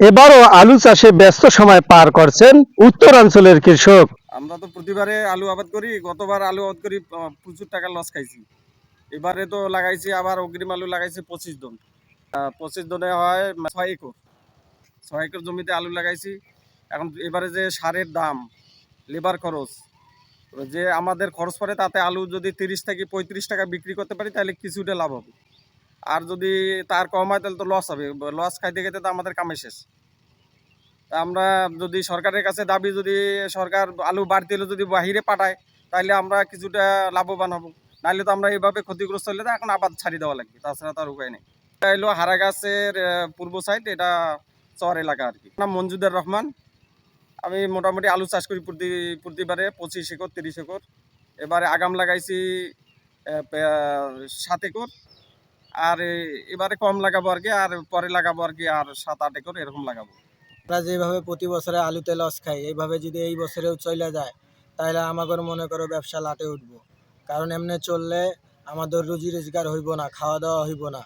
এবারও আলু চাষে ব্যস্ত সময় পার করছেন উত্তরাঞ্চলের কৃষক। আমরা তো প্রতিবারে আলু আবাদ করি, গতবার আলু আবাদ করি প্রচুর টাকা লস খাইছি। এবারে তো লাগাইছি, আবার অগ্রিম আলু লাগাইছি পঁচিশ দন পঁচিশ দনে হয় ছয় একর। ছয় একর জমিতে আলু লাগাইছি। এখন এবারে যে সারের দাম লেবার খরচ, যে আমাদের খরচ পড়ে তাতে আলু যদি তিরিশ থেকে পঁয়ত্রিশ টাকা বিক্রি করতে পারি, তাহলে কিছুটা লাভ হবে। আর যদি তার কম হয়, তাহলে তো লস হবে। লস খাইতে খাইতে তো আমাদের কামে শেষ। আমরা যদি সরকারের কাছে দাবি, যদি সরকার আলু বাড়তি হলে যদি বাহিরে পাঠায়, তাহলে আমরা কিছুটা লাভবান হব। নাহলে তো আমরা এইভাবে ক্ষতিগ্রস্ত হলে তো এখন আবাদ ছাড়ি দেওয়া লাগবে। তাছাড়া তার উপায় নেই। এটা হলো হারাগাছের পূর্ব সাইড এটা চর এলাকা আর কি। নাম মঞ্জুদার রহমান। আমি মোটামুটি আলু চাষ করি প্রতি, প্রতিবারে পঁচিশ একর, তিরিশ একর। এবারে আগাম লাগাইছি সাত একর। আর এবারে কম লাগাবো আর কি, আর পরে লাগাবো আর কি, আর সাত আট একর এরকম লাগাবো। আমরা যেভাবে প্রতি বছরে আলুতে লস খাই, এইভাবে যদি এই বছরেও চলে যায় তাহলে আমাদের মনে করো ব্যবসা লাটে উঠব। কারণ এমনি চললে আমাদের রুজি রোজগার হইব না, খাওয়া দাওয়া হইব না।